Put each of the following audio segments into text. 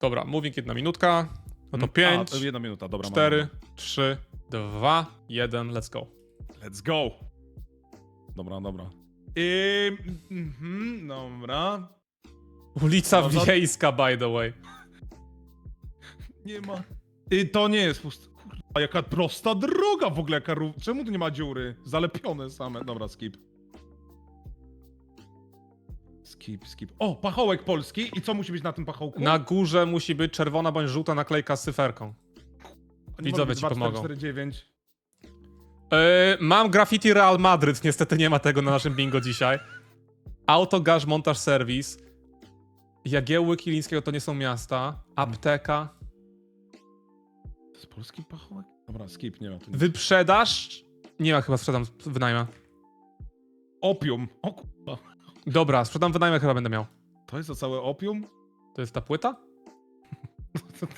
Dobra, moving jedna minutka. No to Mm, 5, A, to jedna minuta, dobra. mamy. 4, 3, 2, 1, let's go. Let's go. Dobra, dobra. I, mhm, dobra. Ulica Można- Wiejska, by the way. Nie ma. I to nie jest pust. Kurwa, jaka prosta droga w ogóle, jaka. Czemu tu nie ma dziury? Zalepione same. Dobra, skip. Skip, skip. O, pachołek polski. I co musi być na tym pachołku? Na górze musi być czerwona bądź żółta naklejka z cyferką. Nie widzowie ci 2, 4, pomogą. 4, 9. Yy, mam graffiti Real Madryt, niestety nie ma tego na naszym bingo dzisiaj. Autogarz, montaż, serwis. Jagiełły Kilińskiego to nie są miasta. Apteka. To jest polski pachołek? Dobra, skip, nie ma tu nic. Wyprzedaż. Nie ma chyba sprzedam wynajmę. Opium. O kurwa. Dobra, sprzedam wynajmę chyba będę miał. To jest to całe opium? To jest ta płyta?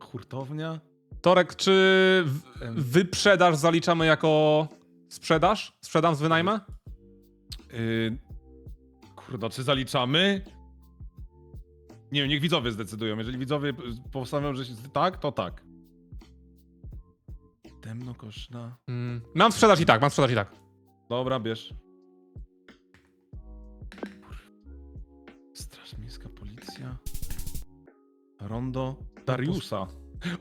Hurtownia? Torek, czy w- Em. wyprzedaż zaliczamy jako sprzedaż? Sprzedam z wynajmę? Yy... Kurde, czy zaliczamy? Nie wiem, niech widzowie zdecydują. Jeżeli widzowie postanowią, że jest tak, to tak. Temnokoszna. Mm. Mam sprzedaż i tak, mam sprzedaż i tak. Dobra, bierz. Rondo Dariusa.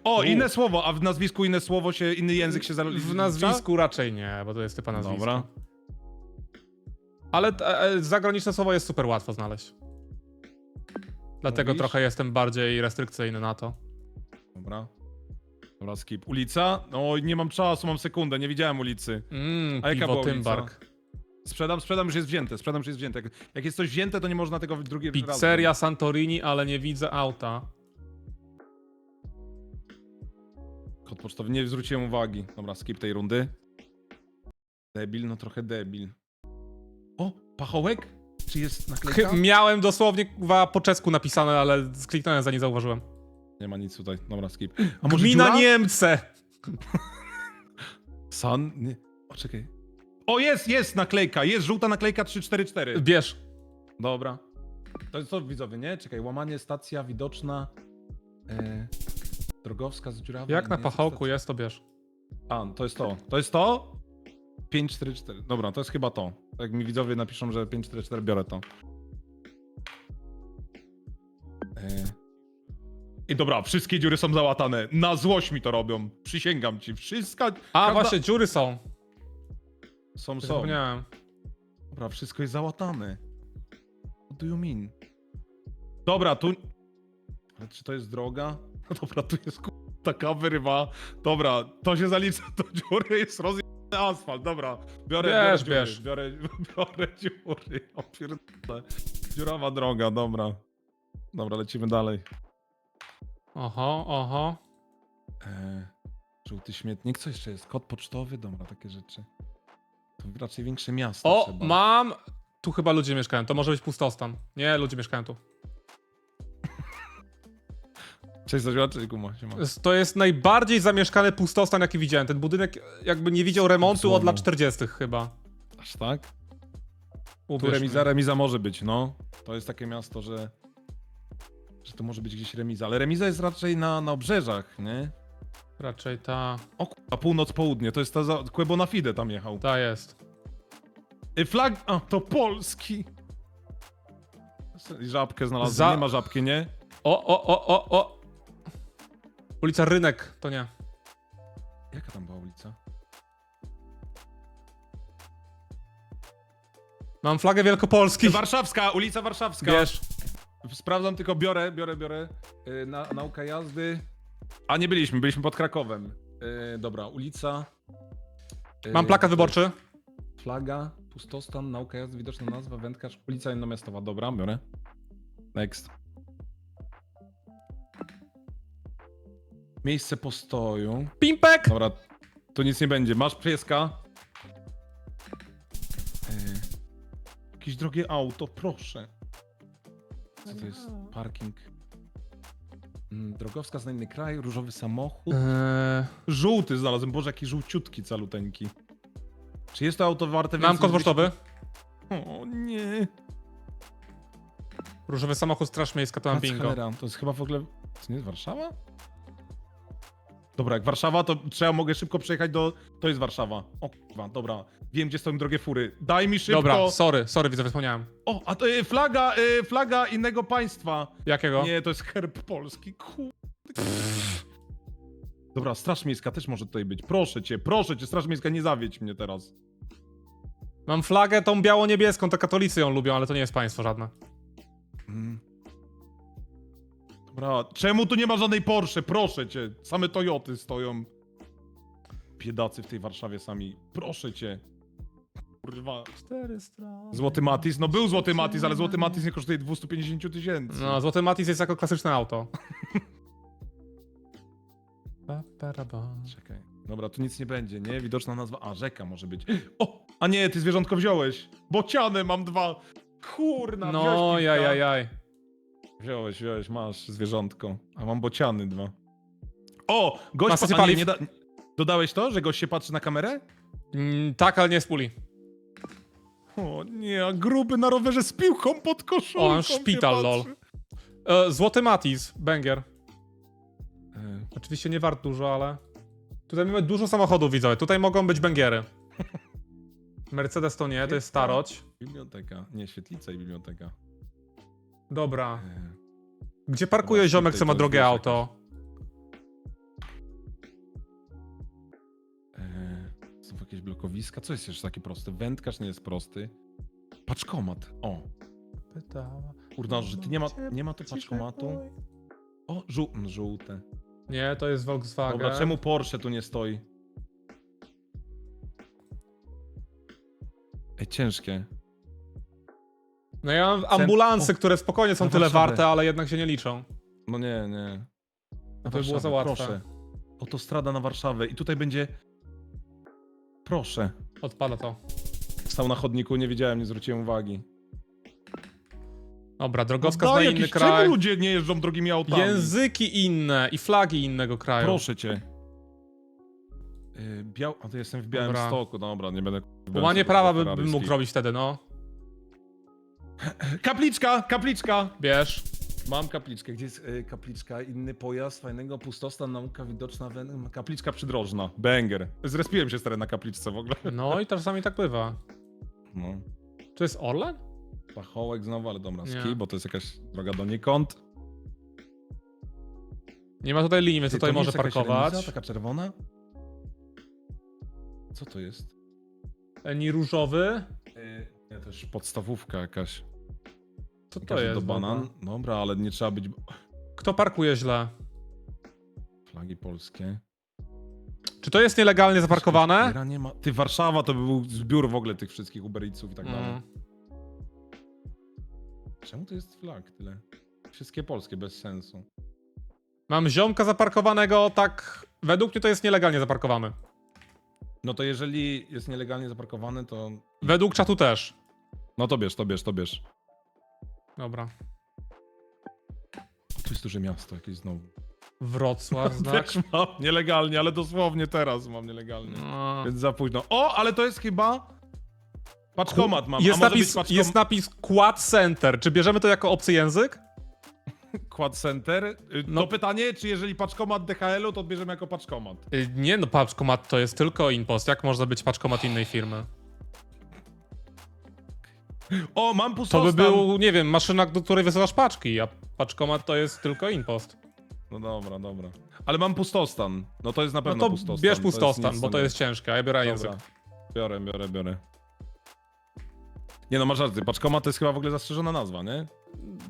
O, inne słowo, a w nazwisku inne słowo się, inny język się zalicza? W nazwisku raczej nie, bo to jest typa nazwisko. Dobra. Ale e, e, zagraniczne słowo jest super łatwo znaleźć. Dlatego Mówisz? trochę jestem bardziej restrykcyjny na to. Dobra. Dobra, skip. Ulica? No, nie mam czasu, mam sekundę, nie widziałem ulicy. Mmm, A jaka piwo była ulica? Tymbark. Sprzedam, sprzedam, już jest wzięte, sprzedam, już jest wzięte. Jak, jak jest coś wzięte, to nie można tego w drugi raz. Pizzeria Santorini, ale nie widzę auta. Kod pocztowy, nie zwróciłem uwagi. Dobra, skip tej rundy. Debil, no trochę debil. O, pachołek? Czy jest naklejka? Miałem dosłownie kurwa, po czesku napisane, ale kliknąłem za nie zauważyłem. Nie ma nic tutaj, dobra, skip. A Gmina dziura? Niemce! San? Nie. O, czekaj. O, jest, jest naklejka, jest żółta naklejka 344. Bierz. Dobra. To jest co widzowie, nie? Czekaj, łamanie, stacja widoczna. E, drogowska z dziurawa. Jak na nie, pachołku stacja- jest, to bierz. A, to jest to. To jest to? 544. Dobra, to jest chyba to. Jak mi widzowie napiszą, że 544, biorę to. E... I dobra, wszystkie dziury są załatane. Na złość mi to robią. Przysięgam ci. Wszystko. A, właśnie, dziury są. Są, są. Zapomniałem. Dobra, wszystko jest załatane. What do you mean? Dobra, tu... Ale czy to jest droga? No dobra, tu jest ku- taka wyrywa. Dobra, to się zalicza do dziury, jest rozjebany asfalt, dobra. Biorę, Bierz, biorę bierz. dziury, biorę, biorę dziury, opierdolę. Dziurawa droga, dobra. Dobra, lecimy dalej. Oho, oho. E, żółty śmietnik, co jeszcze jest? Kod pocztowy? Dobra, takie rzeczy. To raczej większe miasto O, trzeba. mam. Tu chyba ludzie mieszkają. To może być pustostan. Nie, ludzie mieszkają tu. Cześć, zadziała, cześć, guma. Siema. To jest najbardziej zamieszkany pustostan, jaki widziałem. Ten budynek jakby nie widział remontu od lat Złomu. 40. chyba. Aż tak? Tu Uwierz remiza, mi. remiza może być, no. To jest takie miasto, że. że to może być gdzieś remiza. Ale remiza jest raczej na, na obrzeżach, nie? Raczej ta. O kurwa, północ, południe. To jest ta za... Na Fide tam jechał. Ta jest. Y, Flag. A, to polski. I Żabkę znalazłem. Za- Nie ma żabki, nie? O, o, o, o, o. Ulica Rynek, to nie. Jaka tam była ulica? Mam flagę Wielkopolski. Warszawska, ulica Warszawska. Wiesz. Sprawdzam tylko, biorę, biorę, biorę. Yy, na, nauka jazdy. A nie byliśmy, byliśmy pod Krakowem. Yy, dobra, ulica. Yy, Mam plakat wyborczy. Flaga, pustostan, nauka jazdy, widoczna nazwa, wędkarz, ulica Jednomiastowa. Dobra, biorę. Next. Miejsce postoju. Pimpek! Dobra, tu nic nie będzie. Masz pieska. Yy, jakieś drogie auto, proszę. Co to jest? Parking. Mm, drogowskaz na inny kraj, różowy samochód. Eee, Żółty znalazłem, boże jaki żółciutki, caluteńki. Czy jest to auto warte mam więcej kod niż pocztowy. 200? O nie. Różowy samochód, straż miejska, to mam bingo. To jest chyba w ogóle... To nie jest Warszawa? Dobra, jak Warszawa, to trzeba, mogę szybko przejechać do... To jest Warszawa. O kurwa, dobra. Wiem, gdzie stoją drogie fury. Daj mi szybko... Dobra, sorry, sorry, widzowie, wspomniałem. O, a to y, flaga, y, flaga innego państwa. Jakiego? Nie, to jest herb polski. Kur... Dobra, Straż Miejska też może tutaj być. Proszę cię, proszę cię, Straż Miejska, nie zawiedź mnie teraz. Mam flagę tą biało-niebieską, to katolicy ją lubią, ale to nie jest państwo żadne. Mm. Dobra, czemu tu nie ma żadnej Porsche? Proszę cię, same Toyoty stoją. Biedacy w tej Warszawie sami. Proszę cię. Kurwa. Cztery strony. Złoty Matis, no był Złoty Matis, ale Złoty Matis nie kosztuje 250 tysięcy. No, Złoty Matis jest jako klasyczne auto. Ba, ba, ba. Czekaj. Dobra, tu nic nie będzie, nie? Widoczna nazwa. A, rzeka może być. O! A nie, ty zwierzątko wziąłeś. Bociany mam dwa. Kurna, No, wziąłeś jaj, kilka. jaj, jaj. Wziąłeś, wziąłeś, masz zwierzątko. A mam bociany dwa. O! Na Gość stacji pa- a nie, paliw. nie da... Dodałeś to, że gość się patrzy na kamerę? Mm, tak, ale nie z puli. O nie, a gruby na rowerze z piłką pod koszulką O, szpital, lol. patrzy. E, Złoty Matis, banger. E, Oczywiście nie wart dużo, ale... Tutaj mamy dużo samochodów, widzowie. Tutaj mogą być bęgiery. Mercedes to nie, to jest staroć. Biblioteka. Nie, świetlica i biblioteka. Dobra. Gdzie parkuje Dobra, ziomek, tutaj co ma to jest drogie auto? e, są jakieś blokowiska? Co jest jeszcze takie proste? Wędkarz nie jest prosty. Paczkomat. O, kurna, że ty nie ma, nie ma tu paczkomatu. O, żół, no, żółte. Nie, to jest Volkswagen. Dobra, czemu Porsche tu nie stoi? Ej, ciężkie. No ja mam ambulansy, o, które spokojnie są na tyle warte, ale jednak się nie liczą. No nie, nie. Na To by było za łatwe. Proszę. Autostrada na Warszawę i tutaj będzie... Proszę. Odpada to. Stał na chodniku, nie wiedziałem, nie zwróciłem uwagi. Dobra, drogowskaz Daj na jakieś- inny Czemu kraj. ludzie nie jeżdżą drogimi autami? Języki inne i flagi innego kraju. Proszę cię. Yy, biał... A to jestem w Białym Dobra. Stoku, dobra, nie będę... w Łamanie Białymstoku prawa by, bym mógł robić wtedy, no. Kapliczka, kapliczka! Bierz. Mam kapliczkę. Gdzie jest y, kapliczka? Inny pojazd, fajnego, pustostan, nauka widoczna, wen... kapliczka przydrożna. Banger. Zrespiłem się stary na kapliczce w ogóle. No i czasami tak bywa. No. To jest Orlen? Pachołek znowu, ale dobra, Nie. ski, bo to jest jakaś droga donikąd. Nie ma tutaj linii, więc Ty, tutaj to nie może jest jakaś parkować. remiza, taka czerwona? Co to jest? Eni różowy. Nie, już podstawówka jakaś. Co to jest? do banan. Dobra, ale nie trzeba być... Kto parkuje źle? Flagi polskie. Czy to jest nielegalnie zaparkowane? Nie ma... Ty, Warszawa to by był zbiór w ogóle tych wszystkich Ubericów i tak dalej. Mm. Czemu to jest flag tyle? Wszystkie polskie, bez sensu. Mam ziomka zaparkowanego, tak. Według mnie to jest nielegalnie zaparkowany. No to jeżeli jest nielegalnie zaparkowany, to... Według czatu też. No to bierz, to bierz, to bierz. Dobra. Tu jest duże miasto jakieś znowu. Wrocław, znak. Też mam nielegalnie, ale dosłownie teraz mam nielegalnie. No. Więc za późno. O, ale to jest chyba... Paczkomat mam. Jest A może napis, być paczkom... jest napis Quad Center. Czy bierzemy to jako obcy język? Quad Center. Y, No. To pytanie, czy jeżeli paczkomat DHL-u, to odbierzemy jako paczkomat. Y, Nie no, paczkomat to jest tylko impost. Jak może być paczkomat innej firmy? O, mam To pustostan. by był, nie wiem, maszyna, do której wysyłasz paczki, a paczkomat to jest tylko impost. No dobra, dobra. Ale mam pustostan. No to jest na No pewno to pustostan. bierz To pustostan, nic, bo to nie- jest ciężkie, a ja biorę język. Dobra. Biorę, biorę, biorę. Nie no, masz rację. Paczkomat to jest chyba w ogóle zastrzeżona nazwa, nie?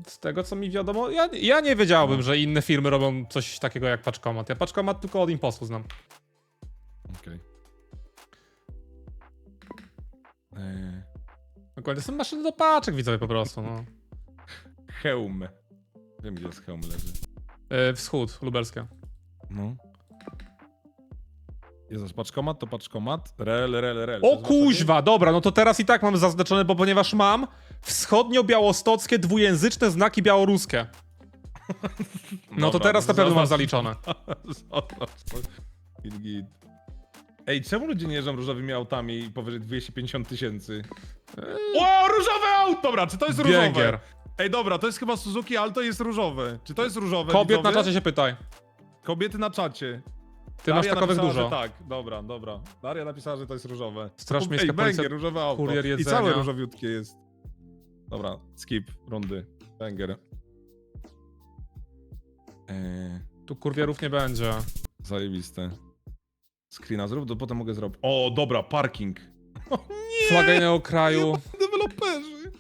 Z tego co mi wiadomo, ja, ja nie wiedziałbym, No. że inne firmy robią coś takiego jak paczkomat. Ja paczkomat tylko od impostu znam. Okej. Eee, Dokładnie, są maszyny do paczek, widzowie po prostu, no. hełm. Wiem, gdzie jest hełm leży. Yy, wschód, lubelskie. No. Jest paczkomat, to paczkomat. Rel, rel, rel. O jest kuźwa, dobra, no to teraz i tak mam zaznaczone, bo ponieważ mam wschodnio-białostockie dwujęzyczne znaki białoruskie. No to Dobra, teraz na pewno mam zobacz- zaliczone. Zobacz, to- Git, git. Ej, czemu ludzie nie jeżdżą różowymi autami powyżej 250 tysięcy? O, różowe auto! Dobra, czy to jest różowe? Bięgier. Ej, dobra, to jest chyba Suzuki Alto jest różowe. Czy to jest różowe? Kobiet na widzowie? czacie się pytaj. Kobiety na czacie. Ty masz takowych napisała, dużo. Że tak, dobra, dobra. Daria napisała, że to jest różowe. Straż Ej, Miejska, policja, różowe auto. kurier I jedzenia. całe różowiutkie jest. Dobra, skip rundy. Węgier. Eee, Tu kurwierów nie będzie. zajebiste. Screena zrób, to potem mogę zrobić. O, dobra, parking. Flaga innego kraju. Deweloperzy.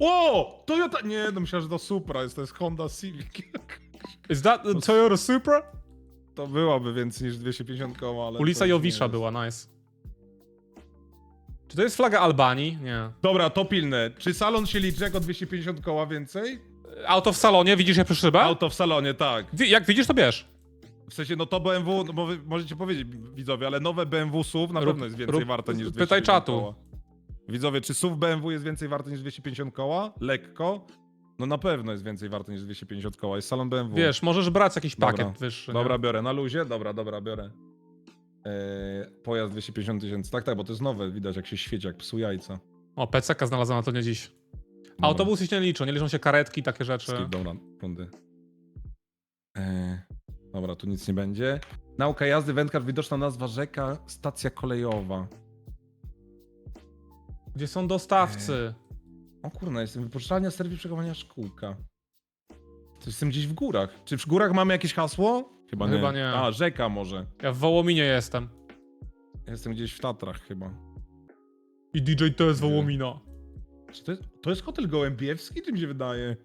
O, Toyota. Nie, no myślałem, że to Supra jest, to jest Honda Civic. Is that the Toyota Supra? To byłaby więcej niż 250 koła, ale... Ulica to już nie Jowisza jest. była, nice. Czy to jest flaga Albanii? Nie. Dobra, to pilne. Czy salon się liczy jako 250 koła więcej? Auto w salonie, widzisz je przy szybę? Auto w salonie, tak. Wi- Jak widzisz, to bierz. W sensie, no to BMW, no bo wy możecie powiedzieć, widzowie, ale nowe BMW SUV na Rób- pewno jest więcej rób- warte niż pytaj 250 czatu. koła. Widzowie, czy SUV BMW jest więcej warte niż 250 koła? Lekko. No na pewno jest więcej warte niż 250 koła. Jest salon BMW. Wiesz, możesz brać jakiś Dobra. pakiet wyższy. Dobra, nie? biorę. Na luzie? Dobra, dobra, biorę. Eee, pojazd 250 tysięcy. Tak, tak, bo to jest nowe. Widać, jak się świeci, jak psu jajca. O, PCK znalazłem na to nie dziś. Dobra. Autobusy się nie liczą, nie liczą się karetki, takie rzeczy. Skip, dobra, rundy. Eee, dobra, tu nic nie będzie. Nauka jazdy, wędkarz, widoczna nazwa rzeka, stacja kolejowa. Gdzie są dostawcy? O kurna, jestem wypożyczalnia, serwis przechowania szkółka. To jestem gdzieś w górach. Czy w górach mamy jakieś hasło? Chyba nie. Chyba nie. A, rzeka może. Ja w Wołominie jestem. Jestem gdzieś w Tatrach chyba. I DJ to jest Nie. Wołomina. Czy to jest, to jest hotel gołębiewski, czy mi się wydaje?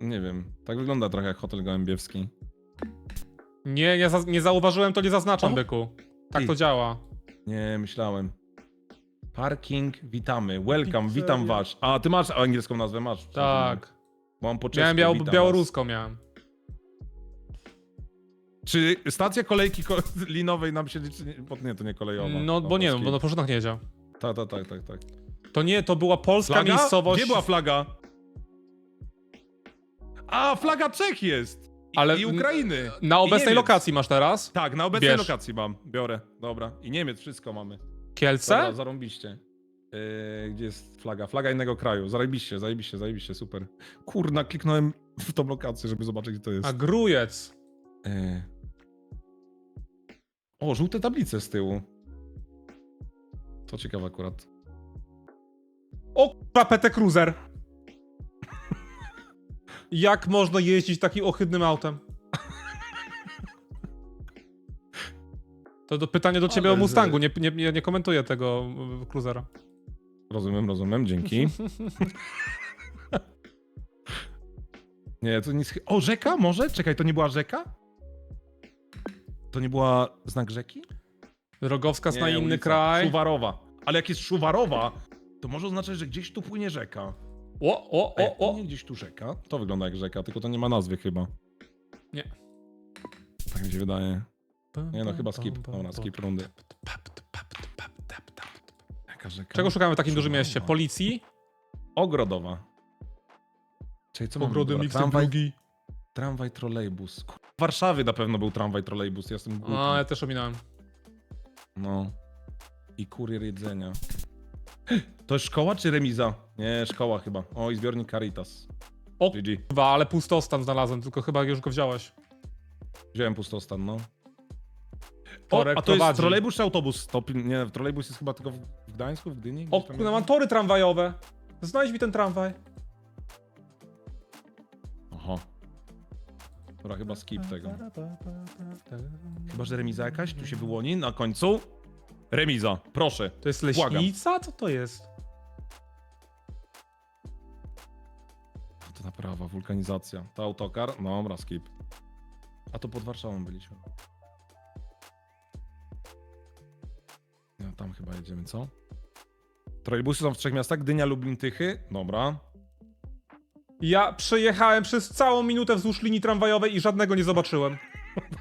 Nie wiem. Tak wygląda trochę jak hotel gołębiewski. Nie, nie, za, nie zauważyłem, to nie zaznaczam, O! byku. Tak Ty. to działa. Nie, myślałem. Parking, witamy. Welcome, Pizzeria. witam was. A, ty masz angielską nazwę, masz. Tak. Mam po czesku, Miałem biał, witam białoruską miałem. was. Czy stacja kolejki ko linowej nam się liczy? Nie, bo nie, to nie kolejowa. No, bo nie, skip. bo na początek nie wiedział. Tak, tak, tak, tak, tak. To nie, to była polska Flaga? miejscowość. Gdzie była flaga? A, flaga Czech jest! I, Ale I Ukrainy. Na obecnej Niemiec. lokacji masz teraz? Tak, na obecnej Bierz. lokacji mam. Biorę, dobra. I Niemiec, wszystko mamy. Kielce? Dobra, zarąbiście. Yy, gdzie jest flaga? Flaga innego kraju. Zajebiście, zajebiście, zajebiście, super. Kurna, kliknąłem w tą lokację, żeby zobaczyć, gdzie to jest. A Grujec. Yy. O, żółte tablice z tyłu. To ciekawe akurat. O kurwa, PT Cruiser. Jak można jeździć takim ohydnym autem? To do, pytanie do ciebie Ale o Mustangu, nie, nie, nie, nie komentuję tego y, Cruisera. Rozumiem, rozumiem, dzięki. Nie, to nic. O, rzeka może? Czekaj, to nie była rzeka? To nie była znak rzeki? Drogowskaz Nie, na inny ulica. kraj. Szuwarowa. Ale jak jest Szuwarowa, to może oznaczać, że gdzieś tu płynie rzeka. O, o, o, o. płynie gdzieś tu rzeka, to wygląda jak rzeka, tylko to nie ma nazwy chyba. Nie. Tak mi się wydaje. Nie no, chyba skip. Dobra, skip rundy. Jaka rzeka? Czego szukamy w takim dużym mieście? Policji? Ogrodowa. Czyli co mamy? Ogrody miksem tramwaj, drugi. tramwaj, trolejbus. Kur- W Warszawie na pewno był tramwaj, trolejbus, ja jestem głupi. A, ja też ominąłem. No. I kurier jedzenia. To jest szkoła czy remiza? Nie, szkoła chyba. O, i zbiornik Caritas. O GG. Dwa, ale pustostan znalazłem, tylko chyba już go wziąłeś. Wziąłem pustostan, no. O, Torek a to jest prowadzi. trolejbus czy autobus? To, pil- nie, trolejbus jest chyba tylko w w Gdańsku, w Gdyni? O, tam kurwa, mam tory tramwajowe. Znajdź mi ten tramwaj. Aha. Dobra, chyba skip tego. Chyba, że remiza jakaś tu się wyłoni na końcu. Remiza, proszę. To jest leśnica? Co to jest? To naprawa, wulkanizacja. To autokar? No, dobra, skip. A to pod Warszawą byliśmy. No, tam chyba jedziemy, co? Trolejbusy są w trzech miastach. Gdynia, Lublin, Tychy. Dobra. Ja przejechałem przez całą minutę wzdłuż linii tramwajowej i żadnego nie zobaczyłem.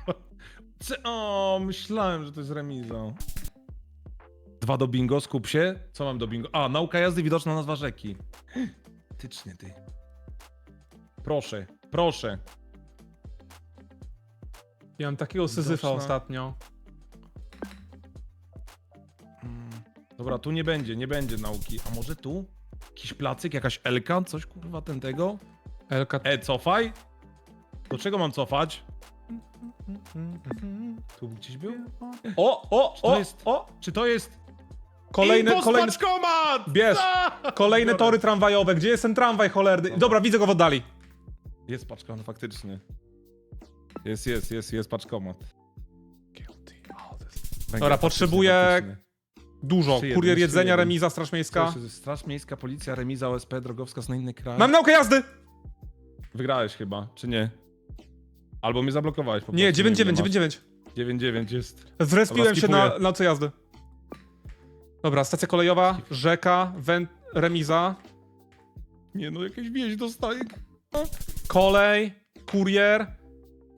C- o, myślałem, że to jest remiza. Dwa do bingo, skup się. Co mam do bingo? A, nauka jazdy, widoczna nazwa rzeki. Tycznie, ty. Proszę, proszę. Ja mam takiego syzyfa Widoczna- ostatnio. Mm, Dobra, tu nie będzie, nie będzie nauki. A może tu? Jakiś placyk, jakaś Elka, coś kurwa ten tego? Elka... E, cofaj. Do czego mam cofać? Tu gdzieś był? O, o, to o, jest- o! Czy to jest... Kolejny, Impost kolejny, paczkomat! Bierz. A! kolejne Biorę. tory tramwajowe. Gdzie jest ten tramwaj cholerny? Dobra, widzę go w oddali. Jest paczkomat, faktycznie. Jest, jest, jest, jest paczkomat. Dobra, Węgiel potrzebuję faktycznie, Dużo. Trzy Kurier jeden, jedzenia, jeden. remiza, straż miejska. Straż Miejska, Policja, Remiza, OSP, Drogowskaz na inny kraj. Mam naukę jazdy! Wygrałeś chyba, czy nie? Albo mnie zablokowałeś po Nie, prostu. 9-9, wiem, ile 9-9. masz. 9-9 jest. Zrespiłem się skipuję. na, na co jazdy. Dobra, stacja kolejowa, rzeka, wę- remiza, Nie no, jakieś wieś dostaję. kolej, kurier,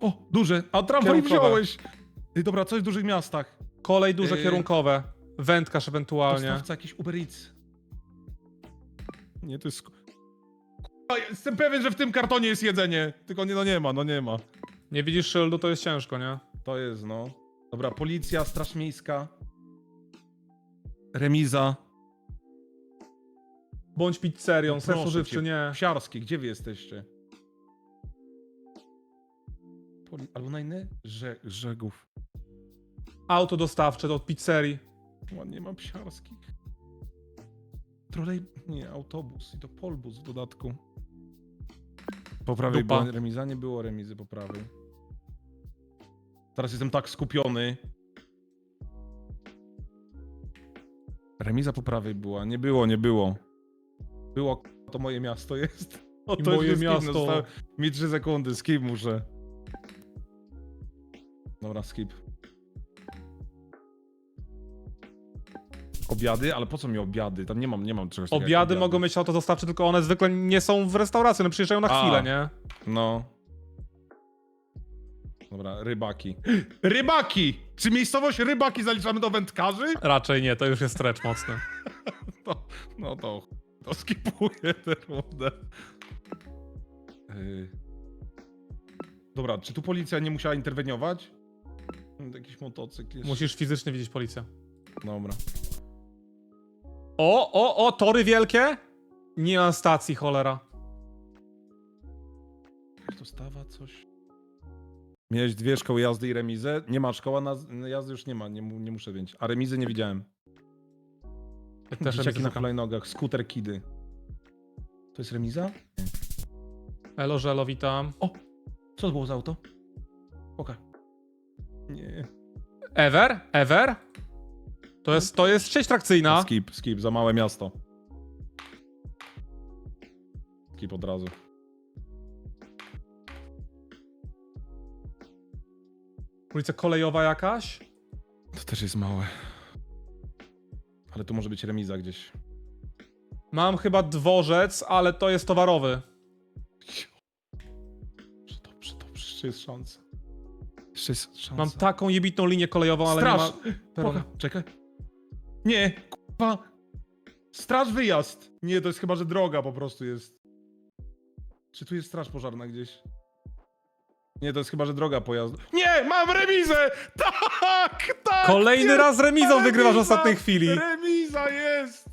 O, duże. A tramwaj Kierunkowe. wziąłeś. Ej, dobra, coś w dużych miastach. kolej duże Yy. kierunkowe, wędkarz ewentualnie. Dostawca jakiś Uber Eats. Nie, to jest... Kurwa, Jestem pewien, że w tym kartonie jest jedzenie. Tylko nie, no nie ma, no nie ma. Nie widzisz szyldu, to jest ciężko, nie? To jest, no. Dobra, policja, straż miejska. Remiza. Bądź pizzerią, Proszę ser spożywczy, nie. Psiarskie, gdzie wy jesteście? Poli... Albo na inny? Że... Żegów. Auto dostawcze do pizzerii. Ładnie ma psiarskich. Trolej... Nie, autobus i to polbus w dodatku. Po prawej Dupa. była remiza, nie było remizy po prawej. Teraz jestem tak skupiony. Remiza po prawej była, nie było, nie było. Było, to moje miasto jest. O, I to moje jest miasto. Zostały mi 3 sekundy, skip muszę. Dobra, skip. Obiady? Ale po co mi obiady? Tam nie mam, nie mam czegoś takiego jak Obiady mogą mieć auto dostawcze, tylko one zwykle nie są w restauracji, one przyjeżdżają na A. chwilę, nie? No. Dobra, rybaki. Rybaki! Czy miejscowość rybaki zaliczamy do wędkarzy? Raczej nie, to już jest stretch mocny. To, no to, to skipuję tę rundę. Yy. Dobra, czy tu policja nie musiała interweniować? Jakiś motocykl jest. Musisz fizycznie widzieć policję. Dobra. O, o, o, tory wielkie? Nie ma stacji, cholera. Jak to stawa coś? Miałeś dwie szkoły jazdy i remizę. Nie ma szkoła na jazdy już nie ma, nie, mu- nie muszę wiedzieć. A remizy nie widziałem. Też Dzieciaki na hulajnogach, skuter kidy. To jest remiza? Elo, żelo, witam. Co to było za auto? Oka. Nie. Ever? Ever? To jest, to jest sieć trakcyjna. Skip, skip, za małe miasto. Skip od razu. Ulica kolejowa jakaś? To też jest małe. Ale tu może być remiza gdzieś. Mam chyba dworzec, ale to jest towarowy. Dobrze, dobrze, dobrze. Jeszcze jest szansa. Jeszcze jest szansa. Mam taką jebitną linię kolejową, ale Straż! nie ma... peronu. Poka, czekaj. Nie, kurwa. Straż wyjazd. Nie, to jest chyba, że droga po prostu jest. Czy tu jest straż pożarna gdzieś? Nie, to jest chyba, że droga pojazdu. Nie, mam remizę! Tak, tak! Kolejny raz remizą wygrywasz w Remiza! ostatniej chwili. Remiza jest!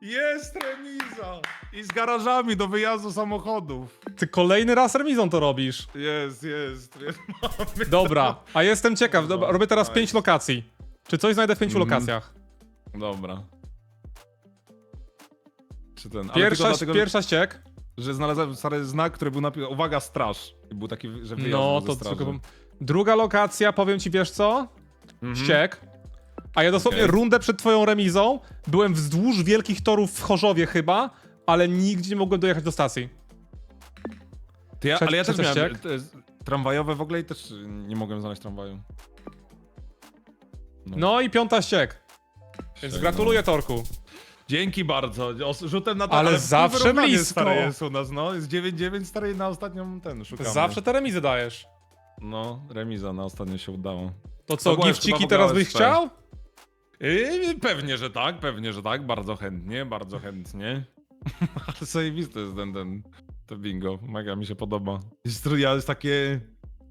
Jest remiza! I z garażami do wyjazdu samochodów. Ty kolejny raz remizą to robisz. Jest, jest. jest. Mamy Dobra, a jestem ciekaw. Dobra, robię teraz pięć lokacji. Czy coś znajdę w pięciu Mhm. lokacjach? Dobra. Czy ten? ale Pierwsza, dlatego, pierwsza ściek. Że znalazłem stary znak, który był napisany uwaga straż. I był taki, że wyjazd No, to tylko... Druga lokacja, powiem ci, wiesz co? Mhm. Ściek. A ja dosłownie Okej. rundę przed twoją remizą byłem wzdłuż wielkich torów w Chorzowie chyba, ale nigdzie nie mogłem dojechać do stacji. To ja, ale ja też miałem jest, tramwajowe w ogóle i też nie mogłem znaleźć tramwaju. No. No i piąta ściek. Więc Ściek, gratuluję Torku. Dzięki bardzo. Rzutem na to, Ale zawsze wyrównanie blisko. Stare jest u nas, no. Jest 9-9 stary na ostatnią ten szukamy. Zawsze te remizy dajesz. No, remiza na ostatnio się udało. To co, To była już gifciki chyba w teraz ogóle byś chciał? Yy, pewnie, że tak, pewnie, że tak. Bardzo chętnie, bardzo chętnie. Ale zajebiste jest ten, ten, to bingo. Mega mi się podoba. Jest, ja jest takie...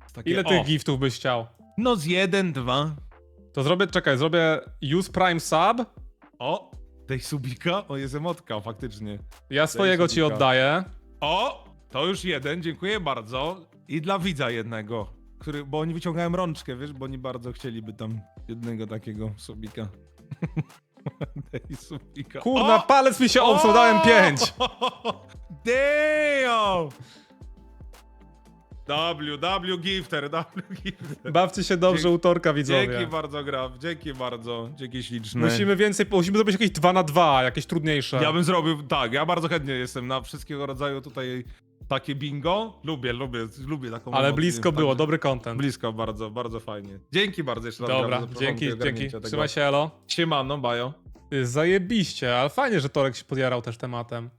Jest takie Ile o, tych giftów byś chciał? No z jeden, dwa. To zrobię, czekaj, zrobię use prime sub. O, Tej subika? O, jest emotka, faktycznie. Ja swojego ci subika. oddaję. O! To już jeden, dziękuję bardzo. I dla widza jednego, który, bo oni wyciągają rączkę, wiesz, bo oni bardzo chcieliby tam jednego takiego subika. Dej subika. Kurna, O! palec mi się obsuł, dałem pięć. Damn! W, W Gifter, W Gifter. Bawcie się dobrze Dzięki- u Torka, widzowie. Dzięki bardzo, Graf, dzięki bardzo, dzięki śliczne. Musimy więcej, musimy zrobić jakieś 2 na 2, jakieś trudniejsze. Ja bym zrobił, tak, ja bardzo chętnie jestem na wszystkiego rodzaju tutaj takie bingo. Lubię, lubię, lubię taką Ale emocję, blisko było, także- dobry content. Blisko, bardzo, bardzo fajnie. Dzięki bardzo jeszcze raz. Dobra, Graf, za dzięki, dzięki. tego. Trzymaj się, elo. Siemano, bajo. Y, Zajebiście, ale fajnie, że Torek się podjarał też tematem.